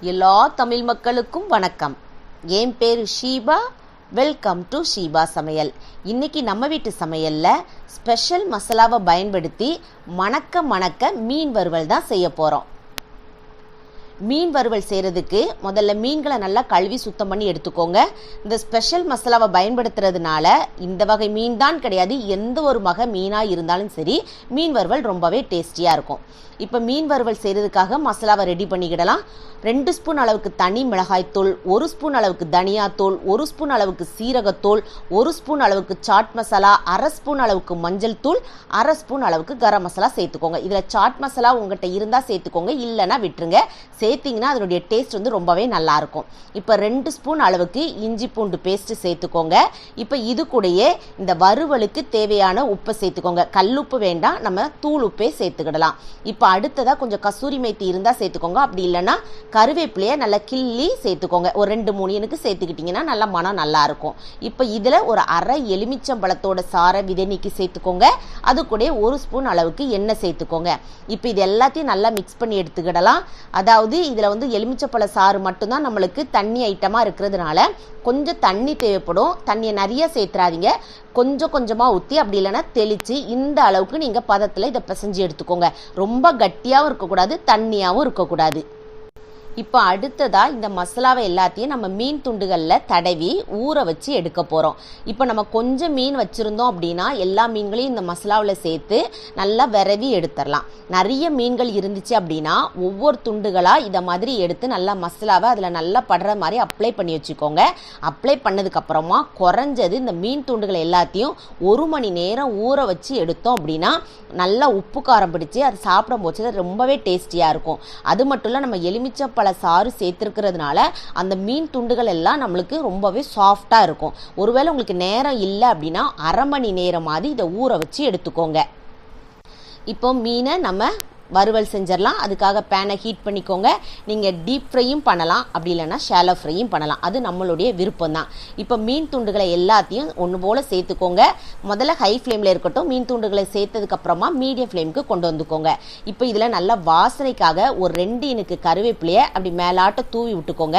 எல்லா தமிழ் மக்களுக்கும் வணக்கம். என் பேர் ஷீபா. வெல்கம் டு ஷீபா சமையல். இன்னைக்கு நம்ம வீட்டு சமையலில் ஸ்பெஷல் மசாலாவை பயன்படுத்தி மணக்க மணக்க மீன் வறுவல் தான் செய்ய போகிறோம் மீன் வறுவல் செய்கிறதுக்கு முதல்ல மீன்களை நல்லா கழுவி சுத்தம் பண்ணி எடுத்துக்கோங்க. இந்த ஸ்பெஷல் மசாலாவை பயன்படுத்துறதுனால இந்த வகை மீன் தான் கிடையாது. எந்த ஒரு வகை மீனாக இருந்தாலும் சரி மீன் வறுவல் ரொம்பவே டேஸ்டியாக இருக்கும். இப்போ மீன் வறுவல் செய்கிறதுக்காக மசாலாவை ரெடி பண்ணிக்கிடலாம். ரெண்டு ஸ்பூன் அளவுக்கு தனி மிளகாய்த்தூள் ஒரு ஸ்பூன் அளவுக்கு தனியாத்தூள் ஒரு ஸ்பூன் அளவுக்கு சீரகத்தூள் ஒரு ஸ்பூன் அளவுக்கு சாட் மசாலா அரை ஸ்பூன் அளவுக்கு மஞ்சள் தூள் அரை ஸ்பூன் அளவுக்கு கரம் மசாலா சேர்த்துக்கோங்க. இதில் சாட் மசாலா உங்கள்கிட்ட இருந்தால் சேர்த்துக்கோங்க. இல்லைன்னா விட்டுருங்க. சேர்த்திங்கன்னா அதனுடைய டேஸ்ட் வந்து ரொம்பவே நல்லாயிருக்கும். இப்போ ரெண்டு ஸ்பூன் அளவுக்கு இஞ்சி பூண்டு பேஸ்ட்டு சேர்த்துக்கோங்க. இப்போ இது கூடயே இந்த வறுவலுக்கு தேவையான உப்பை சேர்த்துக்கோங்க. கல்லுப்பு வேண்டாம் நம்ம தூள் உப்பே சேர்த்துக்கிடலாம். இப்போ அடுத்ததாக கொஞ்சம் கசூரி மேத்தி இருந்தால் சேர்த்துக்கோங்க. அப்படி இல்லைன்னா கருவேப்பிலையை நல்லா கிள்ளி சேர்த்துக்கோங்க. ஒரு ரெண்டு மூணு எனக்கு சேர்த்துக்கிட்டிங்கன்னா நல்லா மனம் நல்லா இருக்கும் இப்போ இதில் ஒரு அரை எலுமிச்சம்பழத்தோட சாரை விதைநீக்கி சேர்த்துக்கோங்க. அது கூட ஒரு ஸ்பூன் அளவுக்கு எண்ணெய் சேர்த்துக்கோங்க. இப்போ இது எல்லாத்தையும் நல்லா மிக்ஸ் பண்ணி எடுத்துக்கிடலாம். அதாவது இதில் வந்து எலுமிச்சப்பழ சாறு மட்டும்தான் நம்மளுக்கு தண்ணி ஐட்டமாக இருக்கிறதுனால கொஞ்சம் தண்ணி தேவைப்படும். தண்ணியை நிறைய சேர்த்துறாதீங்க. கொஞ்சம் கொஞ்சமாக ஊற்றி அப்படி இல்லைன்னா தெளித்து இந்த அளவுக்கு நீங்கள் பதத்தில் இதை பிசைஞ்சு எடுத்துக்கோங்க. ரொம்ப கட்டியாகவும் இருக்கக்கூடாது தண்ணியாகவும் இருக்கக்கூடாது. இப்போ அடுத்ததாக இந்த மசாலாவை எல்லாத்தையும் நம்ம மீன் துண்டுகளில் தடவி ஊற வச்சு எடுக்க போகிறோம் இப்போ நம்ம கொஞ்சம் மீன் வச்சுருந்தோம் அப்படின்னா எல்லா மீன்களையும் இந்த மசாலாவில் சேர்த்து நல்லா விரவி எடுத்துடலாம். நிறைய மீன்கள் இருந்துச்சு அப்படின்னா ஒவ்வொரு துண்டுகளாக இதை மாதிரி எடுத்து நல்லா மசாலாவை அதில் நல்லா படுற மாதிரி அப்ளை பண்ணி வச்சுக்கோங்க. அப்ளை பண்ணதுக்கப்புறமா குறைஞ்சது இந்த மீன் துண்டுகள் எல்லாத்தையும் ஒரு மணி நேரம் ஊற வச்சு எடுத்தோம் அப்படின்னா நல்லா உப்பு காரம் பிடிச்சி அது சாப்பிடும் போச்சு ரொம்பவே டேஸ்டியாக இருக்கும். அது மட்டும் இல்லை நம்ம எலுமிச்சப்பழ சாறு சேர்த்துருக்கிறதுனால அந்த மீன் துண்டுகள் எல்லாம் நம்மளுக்கு ரொம்பவே சாஃப்டாக இருக்கும். ஒருவேளை உங்களுக்கு நேரம் இல்லை அப்படின்னா அரை மணி நேரமாவது இதை ஊற வச்சு எடுத்துக்கோங்க. இப்போ மீனை நம்ம வறுவல் செஞ்சிடலாம் அதுக்காக பேனை ஹீட் பண்ணிக்கோங்க. நீங்கள் டீப் ஃப்ரையும் பண்ணலாம். அப்படி இல்லைன்னா ஷேலோ ஃப்ரையும் பண்ணலாம். அது நம்மளுடைய விருப்பம் தான் இப்போ மீன் துண்டுகளை எல்லாத்தையும் ஒன்று போல் சேர்த்துக்கோங்க. முதல்ல ஹை ஃப்ளேமில் இருக்கட்டும் மீன் துண்டுகளை சேர்த்ததுக்கப்புறமா மீடியம் ஃப்ளேமுக்கு கொண்டு வந்துக்கோங்க. இப்போ இதில் நல்ல வாசனைக்காக ஒரு ரெண்டு இனுக்கு கருவேப்பிலையை அப்படி மேலாட்ட தூவி விட்டுக்கோங்க.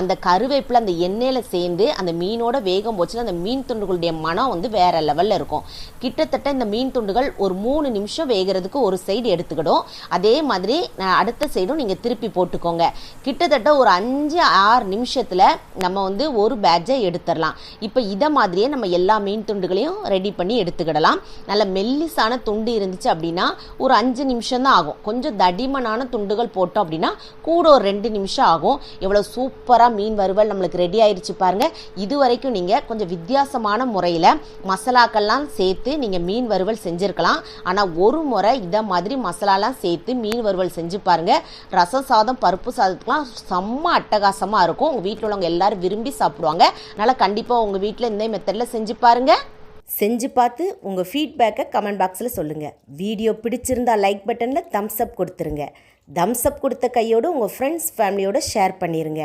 அந்த கருவேப்பிலை அந்த எண்ணெயில் சேர்ந்து அந்த மீனோட வேகம் போச்சுன்னா அந்த மீன் துண்டுகளுடைய மனம் வந்து வேறு லெவலில் இருக்கும். கிட்டத்தட்ட இந்த மீன் துண்டுகள் ஒரு மூணு நிமிஷம் வேகிறதுக்கு ஒரு சைடு எடுத்துக்கிடும். அதே மாதிரி அடுத்த சைடும் நீங்கள் திருப்பி போட்டுக்கோங்க. கிட்டத்தட்ட ஒரு அஞ்சு ஆறு நிமிஷத்தில் நம்ம வந்து ஒரு பேட்சை எடுத்துடலாம். இப்போ இதை மாதிரியே நம்ம எல்லா மீன் துண்டுகளையும் ரெடி பண்ணி எடுத்துக்கிடலாம். நல்ல மெல்லிசான துண்டு இருந்துச்சு அப்படின்னா ஒரு அஞ்சு நிமிஷம் தான் ஆகும். கொஞ்சம் தடிமனான துண்டுகள் போட்டோம் அப்படின்னா கூட ஒரு ரெண்டு நிமிஷம் ஆகும். எவ்வளோ சூப்பராக மீன் வறுவல் நம்மளுக்கு ரெடி ஆயிடுச்சு பாருங்க. இது வரைக்கும் நீங்கள் கொஞ்சம் வித்தியாசமான முறையில் மசாலாக்கள்லாம் சேர்த்து நீங்கள் மீன் வறுவல் செஞ்சுருக்கலாம். ஆனால் ஒரு முறை இதை மாதிரி மசாலாலாம் சேர்த்து மீன் வறுவல் செஞ்சு பாருங்க. ரசம் சாதம் பருப்பு சாதத்துக்குலாம் செம்ம அட்டகாசமாக இருக்கும். உங்கள் வீட்டில் உள்ளவங்க எல்லாரும் விரும்பி சாப்பிடுவாங்க. அதனால் கண்டிப்பாக உங்கள் வீட்டில் இந்த மெத்தடில் செஞ்சு பாருங்க. செஞ்சு பார்த்து உங்கள் ஃபீட்பேக்கை கமெண்ட் பாக்ஸில் சொல்லுங்கள் வீடியோ பிடிச்சிருந்தா லைக் பட்டனில் தம்ஸ் அப் கொடுத்துருங்க. தம்ஸ் அப் கொடுத்த கையோடு உங்கள் ஃப்ரெண்ட்ஸ் ஃபேமிலியோட ஷேர் பண்ணிடுங்க